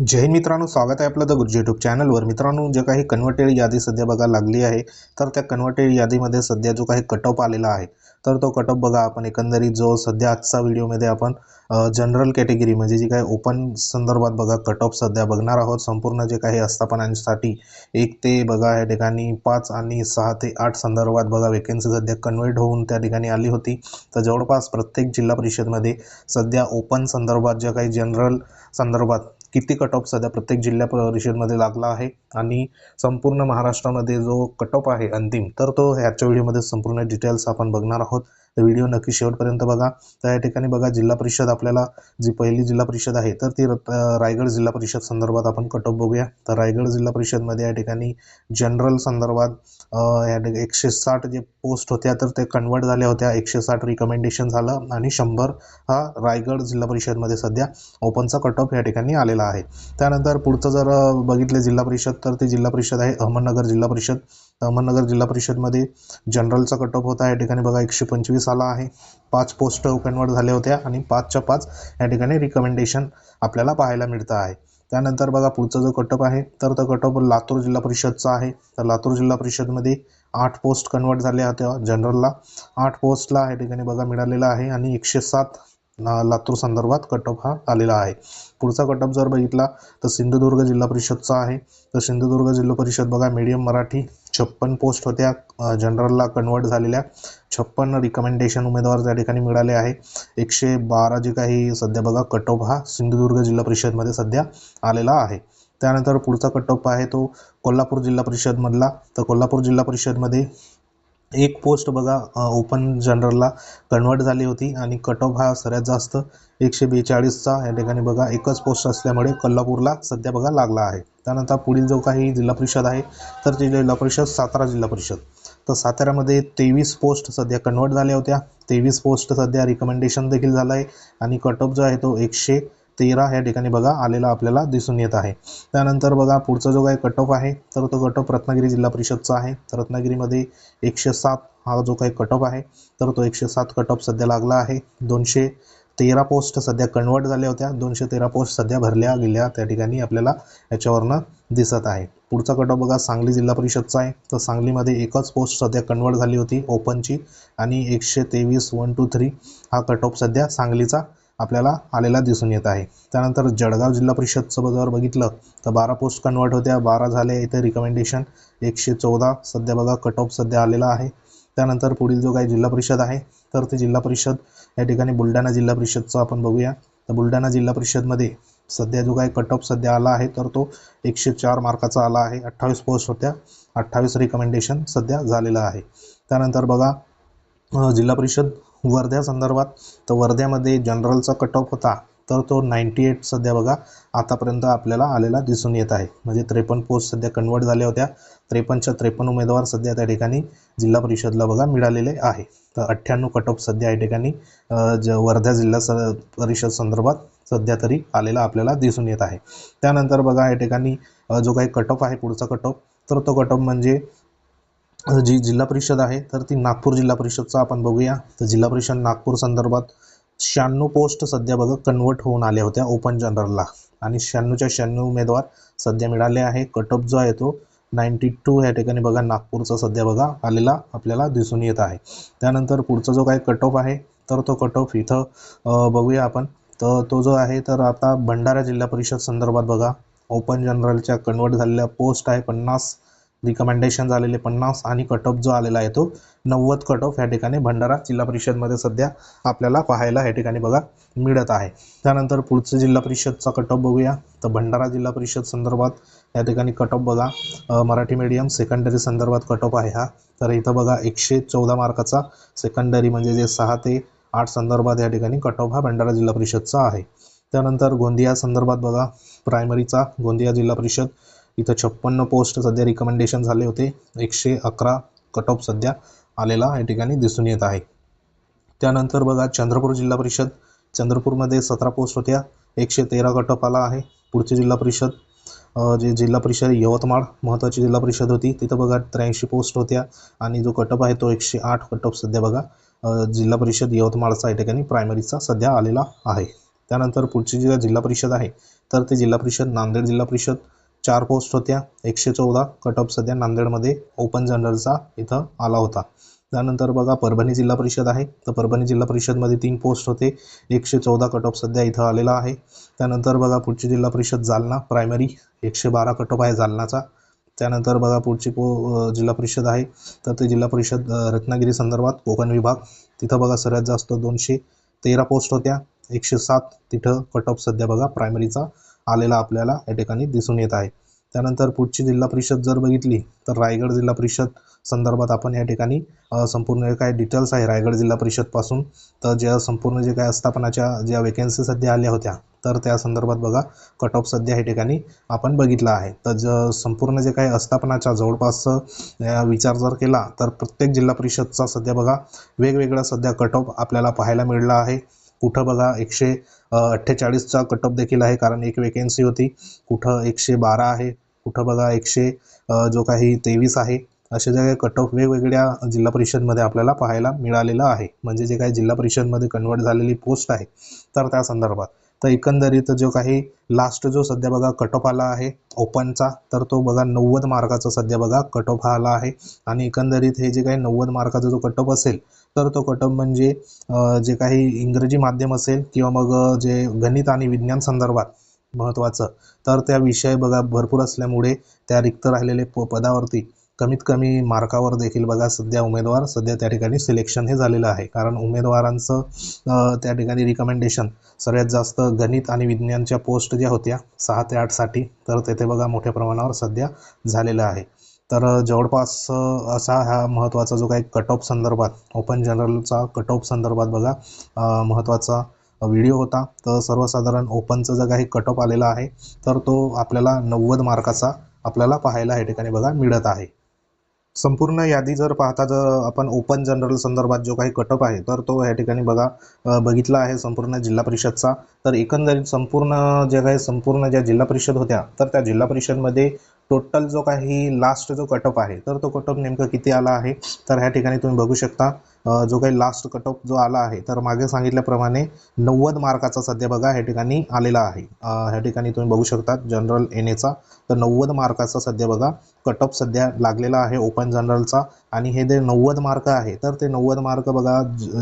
जय मित्रांनो स्वागत आहे आपलं द गुरुजी यूट्यूब चॅनलवर मित्रांनो जे काही कन्व्हर्टेड यादी सध्या बघा लागली आहे तर त्या कन्व्हर्टेड यादीमध्ये सध्या जो काही कट ऑफ आलेला आहे तर तो कट ऑफ बघा आपण एकंदरीत जो सध्या आजचा व्हिडिओमध्ये आपण जनरल कॅटेगरी म्हणजे जी काही ओपन संदर्भात बघा कट ऑफ सध्या बघणार आहोत. संपूर्ण जे काही आस्थापनांसाठी एक ते बघा या ठिकाणी पाच आणि सहा ते आठ संदर्भात बघा वेकेन्सी सध्या कन्वर्ट होऊन त्या ठिकाणी आली होती. तर जवळपास प्रत्येक जिल्हा परिषदमध्ये सध्या ओपन संदर्भात ज्या काही जनरल संदर्भात किती कट ऑफ सध्या प्रत्येक जिल्हा परिषदमध्ये लागला आहे आणि संपूर्ण महाराष्ट्रामध्ये जो कट ऑफ आहे अंतिम तर तो ह्याच्या व्हिडिओमध्ये संपूर्ण डिटेल्स आपण बघणार आहोत. तर व्हिडिओ नक्की शेवटपर्यंत बघा. तर या ठिकाणी बघा जिल्हा परिषद आपल्याला जी पहिली जिल्हा परिषद आहे तर ती रायगड जिल्हा परिषद संदर्भात आपण कट ऑफ बघूया. तर रायगड जिल्हा परिषदमध्ये या ठिकाणी जनरल संदर्भात या एकशे साठ जे पोस्ट होत्या तर ते कन्वर्ट झाल्या होत्या. एकशे साठ रिकमेंडेशन झालं आणि शंभर हा रायगड जिल्हा परिषदमध्ये सध्या ओपनचा कट ऑफ या ठिकाणी आलेला आहे. त्यानंतर पुढचं जर बघितले जिल्हा परिषद तर ती जिल्हा परिषद आहे अहमदनगर जिल्हा परिषद. अहमदनगर जिल्हा परिषदमध्ये जनरलचा कट ऑफ होता. या ठिकाणी बघा एकशे पंचवीस आला आहे. पाच पोस्ट ओपनवर झाल्या होत्या आणि पाचच्या पाच या ठिकाणी रिकमेंडेशन आपल्याला पाहायला मिळतं आहे. त्यानंतर बघा पुढचा जो कटअप आहे तर तो कटअप लातूर जिल्हा परिषदचा आहे. तर लातूर जिल्हा परिषदमध्ये आठ पोस्ट कन्वर्ट झाल्या होत्या जनरलला. आठ पोस्टला या ठिकाणी बघा मिळालेला आहे आणि एकशे सात लातूर संदर्भात कटअप हा आलेला आहे. पुढचा कटअप जर बघितला तर सिंधुदुर्ग जिल्हा परिषदचा आहे. तर सिंधुदुर्ग जिल्हा परिषद बघा मीडियम मराठी छप्पन पोस्ट होत्या. जनरलला कन्वर्ट झालेल्या छप्पन रिकमेंडेशन उमेदवार त्या ठिकाणी मिळाले आहे. एकशे बारा जे काही सध्या बघा कटअप हा सिंधुदुर्ग जिल्हा परिषदमध्ये सध्या आलेला आहे. त्यानंतर पुढचा कटअप आहे तो कोल्हापूर जिल्हा परिषदमधला. तर कोल्हापूर जिल्हा परिषदमध्ये एक पोस्ट बघा ओपन जनरलला कन्वर्ट झाली होती आणि कट ऑफ हा सगळ्यात जास्त एकशे बेचाळीसचा या ठिकाणी बघा एकच पोस्ट असल्यामुळे कोल्हापूरला सध्या बघा लागला आहे. त्यानंतर पुढील जो काही जिल्हा परिषद आहे तर ती जिल्हा परिषद सातारा जिल्हा परिषद. तर साताऱ्यामध्ये तेवीस पोस्ट सध्या कन्वर्ट झाल्या होत्या. तेवीस पोस्ट सध्या रिकमेंडेशन देखील झालं आहे आणि कट ऑफ जो आहे तो एकशे तेरा या ठिकाणी बघा आलेला आपल्याला दिसून येत आहे. त्यानंतर बघा पुढचा जो काही कट ऑफ आहे तर तो कट ऑफ रत्नागिरी जिल्हा परिषदचा आहे. तर रत्नागिरीमध्ये एकशे सात हा जो काही कट ऑफ आहे तर तो एकशे सात कट ऑफ सध्या लागला आहे. दोनशे तेरा पोस्ट सध्या कन्वर्ट झाल्या होत्या. दोनशे तेरा पोस्ट सध्या भरल्या गेल्या त्या ठिकाणी आपल्याला याच्यावरनं दिसत आहे. पुढचा कट ऑफ बघा सांगली जिल्हा परिषदचा आहे. तर सांगलीमध्ये एकच पोस्ट सध्या कन्वर्ट झाली होती ओपनची आणि एकशे तेवीस वन टू थ्री हा कट ऑफ सध्या सांगलीचा आपल्याला आलेला दिसून येत आहे. त्यानंतर जळगाव जिल्हा परिषदचं जर बघितलं तर बारा पोस्ट कन्वर्ट होत्या बारा झाले इथे रिकमेंडेशन एकशे चौदा. सध्या बघा कट ऑफ सध्या आलेला आहे. त्यानंतर पुढील जो काही जिल्हा परिषद आहे तर ते जिल्हा परिषद या ठिकाणी बुलढाणा जिल्हा परिषदचं आपण बघूया. तर बुलढाणा जिल्हा परिषदमध्ये सध्या जो काही कट ऑफ सध्या आला आहे तर तो एकशे चार मार्काचा आला आहे. अठ्ठावीस पोस्ट होत्या अठ्ठावीस रिकमेंडेशन सध्या झालेलं आहे. त्यानंतर बघा जिल्हा परिषद वर्ध्या संदर्भात. तर वर्ध्यामध्ये जनरलचा कट ऑफ होता. तर तो नाईंटी एट सध्या बघा आतापर्यंत आपल्याला आलेला दिसून येत आहे. म्हणजे त्रेपन्न पोस्ट सध्या कन्वर्ट झाल्या होत्या. त्रेपन्नच्या त्रेपन्न उमेदवार सध्या त्या ठिकाणी जिल्हा परिषदला बघा मिळालेले आहे. तर अठ्ठ्याण्णव कट ऑफ सध्या या ठिकाणी ज वर्धा जिल्हा स परिषद संदर्भात सध्या तरी आलेला आपल्याला दिसून येत आहे. त्यानंतर बघा या ठिकाणी जो काही कट ऑफ आहे पुढचा कट ऑफ तर तो कट ऑफ म्हणजे जी जिल्हा परिषद आहे तर ती नागपूर जिल्हा परिषदचा आपण बघूया. तर जिल्हा परिषद नागपूर संदर्भात शहाण्णव पोस्ट सध्या बघा कन्वर्ट होऊन आल्या होत्या ओपन जनरलला आणि शहाण्णवच्या शहाण्णव उमेदवार सध्या मिळाले आहे. कट ऑफ जो आहे तो नाईंटी टू ह्या ठिकाणी बघा नागपूरचा सध्या बघा आलेला आपल्याला दिसून येत आहे. त्यानंतर पुढचा जो काही कट ऑफ आहे तर तो कट ऑफ इथं बघूया आपण. तर तो जो आहे तर आता भंडारा जिल्हा परिषद संदर्भात बघा ओपन जनरलच्या कन्वर्ट झालेल्या पोस्ट आहे पन्नास. रिकमेंडेशन झालेले पन्नास आणि कट ऑफ जो आलेला आहे तो नव्वद कट ऑफ या ठिकाणी भंडारा जिल्हा परिषदमध्ये सध्या आपल्याला पाहायला या ठिकाणी बघा मिळत आहे. त्यानंतर पुढचं जिल्हा परिषदचा कट ऑफ बघूया. तर भंडारा जिल्हा परिषद संदर्भात या ठिकाणी कट ऑफ बघा. मराठी मीडियम सेकंडरी संदर्भात कट ऑफ आहे हा. तर इथं बघा एकशे चौदा मार्काचा सेकंडरी म्हणजे जे सहा ते आठ संदर्भात या ठिकाणी कट ऑफ हा भंडारा जिल्हा परिषदचा आहे. त्यानंतर गोंदिया संदर्भात बघा. प्रायमरीचा गोंदिया जिल्हा परिषद. इथं छप्पन्न पोस्ट सध्या रिकमेंडेशन झाले होते. एकशे अकरा कट ऑफ सध्या आलेला या ठिकाणी दिसून येत आहे. त्यानंतर बघा चंद्रपूर जिल्हा परिषद. चंद्रपूरमध्ये सतरा पोस्ट होत्या. एकशे तेरा कट ऑफ आला आहे. पुढची जिल्हा परिषद जे जिल्हा परिषद यवतमाळ महत्त्वाची जिल्हा परिषद होती. तिथं बघा त्र्याऐंशी पोस्ट होत्या. आणि जो कट ऑफ आहे तो एकशे आठ कट ऑफ सध्या बघा जिल्हा परिषद यवतमाळचा या ठिकाणी प्रायमरीचा सध्या आलेला आहे. त्यानंतर पुढची जी जिल्हा परिषद आहे तर ते जिल्हा परिषद नांदेड जिल्हा परिषद. चार पोस्ट होत्या. एकशे चौदा कट ऑफ सध्या नांदेडमध्ये ओपन जनरलचा इथं आला होता. त्यानंतर बघा परभणी जिल्हा परिषद आहे. तर परभणी जिल्हा परिषदमध्ये तीन पोस्ट होते. एकशे चौदा कट ऑफ सध्या इथं आलेला आहे. त्यानंतर बघा पुढची जिल्हा परिषद जालना प्रायमरी एकशे बारा कट ऑफ आहे जालनाचा. त्यानंतर बघा पुढची पो जिल्हा परिषद आहे. तर ते जिल्हा परिषद रत्नागिरी संदर्भात कोकण विभाग. तिथं बघा सगळ्यात जास्त दोनशे तेरा पोस्ट होत्या. एकशे सात तिथं कट ऑफ सध्या बघा प्रायमरीचा आलेला आपल्याला या ठिकाणी दिसून येत आहे. त्यानंतर पुढची जिल्हा परिषद जर बघितली तर रायगड जिल्हा परिषद संदर्भात आपण या ठिकाणी संपूर्ण जे काय डिटेल्स आहे रायगड जिल्हा परिषदपासून तर ज्या संपूर्ण जे काय आस्थापनाच्या ज्या वेकेन्सी सध्या आल्या होत्या तर त्या संदर्भात बघा कट ऑफ सध्या या ठिकाणी आपण बघितला आहे. तर ज संपूर्ण जे काही आस्थापनाच्या जवळपास विचार जर केला तर प्रत्येक जिल्हा परिषदचा सध्या बघा वेगवेगळा सध्या कट ऑफ आपल्याला पाहायला मिळला आहे. कुठं बघा एकशे अठ्ठेचाळीसचा कट ऑफ देखील आहे कारण एक वेकेन्सी होती. कुठं एकशे बारा आहे कुठं बघा एकशे जो काही तेवीस आहे असे जे काही कट ऑफ वेगवेगळ्या जिल्हा परिषदमध्ये आपल्याला पाहायला मिळालेलं आहे. म्हणजे जे काही जिल्हा परिषदमध्ये कन्वर्ट झालेली पोस्ट आहे तर त्या संदर्भात. तर एकंदरीत जो काही लास्ट जो सध्या बघा कट ऑफ आला आहे ओपनचा तर तो बघा नव्वद मार्काचा सध्या बघा कट ऑफ आला आहे. आणि एकंदरीत हे जे काही नव्वद मार्काचा जो कट ऑफ असेल तर तो कट ऑफ म्हणजे जे काही इंग्रजी माध्यम असेल किंवा मग जे गणित आणि विज्ञान संदर्भात महत्त्वाचं तर त्या विषय बघा भरपूर असल्यामुळे त्या रिक्त राहिलेले प पदावरती कमीत कमी मार्कावर देखील बघा सध्या उमेदवार सध्या त्या ठिकाणी सिलेक्शन हे झालेलं आहे. कारण उमेदवारांचं त्या ठिकाणी रिकमेंडेशन सगळ्यात जास्त गणित आणि विज्ञानच्या पोस्ट ज्या होत्या सहा ते आठसाठी तर तेथे बघा मोठ्या प्रमाणावर सध्या झालेलं आहे. तर जवळपास असा हा महत्त्वाचा जो काही कट ऑफ संदर्भात ओपन जनरलचा कट ऑफ संदर्भात बघा महत्त्वाचा व्हिडिओ होता. तर सर्वसाधारण ओपनचा जो काही कट ऑफ आलेला आहे तर तो आपल्याला नव्वद मार्काचा आपल्याला पाहायला या ठिकाणी बघा मिळत आहे. संपूर्ण यादी जर पाहता जर आपण ओपन जनरल संदर्भात जो काही कटअप आहे तर तो या ठिकाणी बघा बघितला आहे संपूर्ण जिल्हा परिषदचा. तर एकंदरीत संपूर्ण जे काही संपूर्ण ज्या जिल्हा परिषद होत्या तर त्या जिल्हा परिषदमध्ये टोटल जो काही लास्ट जो कटअप आहे तर तो कटअप नेमकं किती आला आहे? तर ह्या ठिकाणी तुम्ही बघू शकता जो काही लास्ट कटअप जो आला आहे तर मागे सांगितल्याप्रमाणे नव्वद मार्काचा सध्या बघा ह्या ठिकाणी आलेला आहे. ह्या ठिकाणी तुम्ही बघू शकता जनरल एन एचा तर नव्वद मार्काचा सध्या बघा कटअप सध्या लागलेला आहे ओपन जनरलचा आणि हे जे नव्वद मार्क आहे तर ते नव्वद मार्क बघा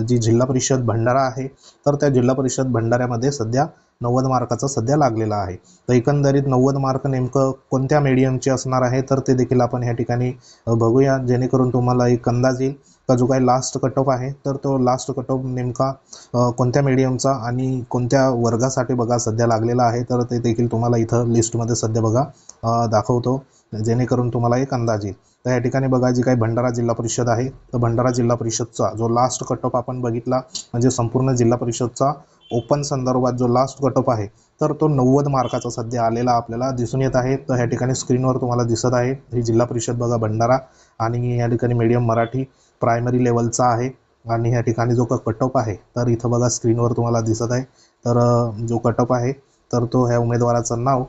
जी जिल्हा परिषद भंडारा आहे तर त्या जिल्हा परिषद भंडाऱ्यामध्ये सध्या नव्वद मार्काचा सध्या लागलेला आहे. तर एकंदरीत नव्वद मार्क नेमकं कोणत्या मीडियमचे असणार आहे? तर ते देखील आपण ह्या ठिकाणी बघूया. जेणेकरून तुम्हाला एक अंदाज येईल का जो काही लास्ट कटऑफ आहे तर तो लास्ट कटऑफ नेमका कोणत्या मीडियमचा आणि कोणत्या वर्गासाठी बघा सध्या लागलेला आहे. तर ते देखील तुम्हाला इथं लिस्टमध्ये सध्या बघा दाखवतो. जेणेकरून तुम्हाला एक अंदाज येईल. तर या ठिकाणी बघा जी काही भंडारा जिल्हा परिषद आहे तर भंडारा जिल्हा परिषदचा जो लास्ट कटऑफ आपण बघितला म्हणजे संपूर्ण जिल्हा परिषदचा ओपन संदर्भात जो लास्ट कटअप आहे तर तो नव्वद मार्काचा सध्या आलेला आपल्याला दिसून येत आहे. तर ह्या ठिकाणी स्क्रीनवर तुम्हाला दिसत आहे. ही जिल्हा परिषद बघा भंडारा आणि या ठिकाणी मीडियम मराठी प्रायमरी लेवलचा आहे. आणि ह्या ठिकाणी जो का कटअप आहे तर इथं बघा स्क्रीनवर तुम्हाला दिसत आहे. तर जो कटअप आहे तर तो ह्या उमेदवाराचं नाव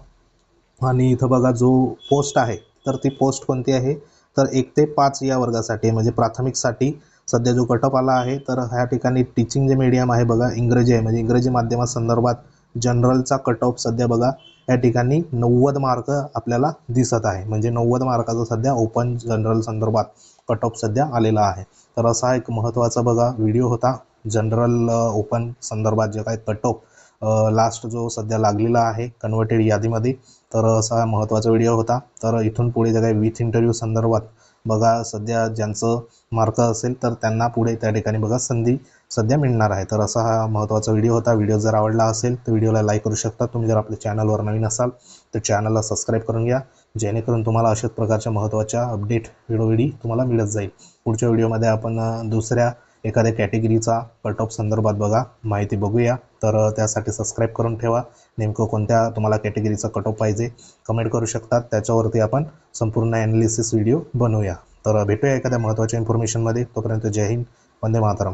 आणि इथं बघा जो पोस्ट आहे तर ती पोस्ट कोणती आहे? तर एक ते पाच या वर्गासाठी म्हणजे प्राथमिकसाठी सध्या जो कटअप आला आहे तर ह्या ठिकाणी टीचिंग जे मीडियम आहे बघा इंग्रजी आहे. म्हणजे इंग्रजी माध्यमासंदर्भात जनरलचा कट सध्या बघा या ठिकाणी नव्वद मार्क आपल्याला दिसत आहे. म्हणजे नव्वद मार्काचा सध्या ओपन जनरल संदर्भात कट सध्या आलेला आहे. तर असा एक महत्त्वाचा बघा व्हिडिओ होता. जनरल ओपन संदर्भात जे काय कट ऑफ लास्ट जो सध्या लागलेला आहे कन्वर्टेड यादीमध्ये तर असा महत्त्वाचा व्हिडिओ होता. तर इथून पुढे जे काही विथ इंटरव्ह्यू संदर्भात बघा सध्या ज्यांचं मार्क असेल तर त्यांना पुढे त्या ठिकाणी बघा संधी सध्या मिळणार आहे. तर असा हा महत्त्वाचा व्हिडिओ होता. व्हिडिओ जर आवडला असेल तर व्हिडिओला लाईक करू शकता. तुम्ही जर आपल्या चॅनलवर नवीन असाल तर चॅनलला सबस्क्राईब करून घ्या. जेणेकरून तुम्हाला अशाच प्रकारच्या महत्त्वाच्या अपडेट वेळोवेळी तुम्हाला मिळत जाईल. पुढच्या व्हिडिओमध्ये आपण दुसऱ्या एखाद्या कॅटेगरीचा कट ऑफ संदर्भात बघा माहिती बघूया. तर त्यासाठी सबस्क्राईब करून ठेवा. नेमकं कोणत्या तुम्हाला कॅटेगरीचा कट ऑफ पाहिजे कमेंट करू शकतात. त्याच्यावरती आपण संपूर्ण ॲनालिसिस व्हिडिओ बनवूया. तर भेटूया एखाद्या महत्त्वाच्या इन्फॉर्मेशनमध्ये तोपर्यंत जय हिंद. वंदे मातरम.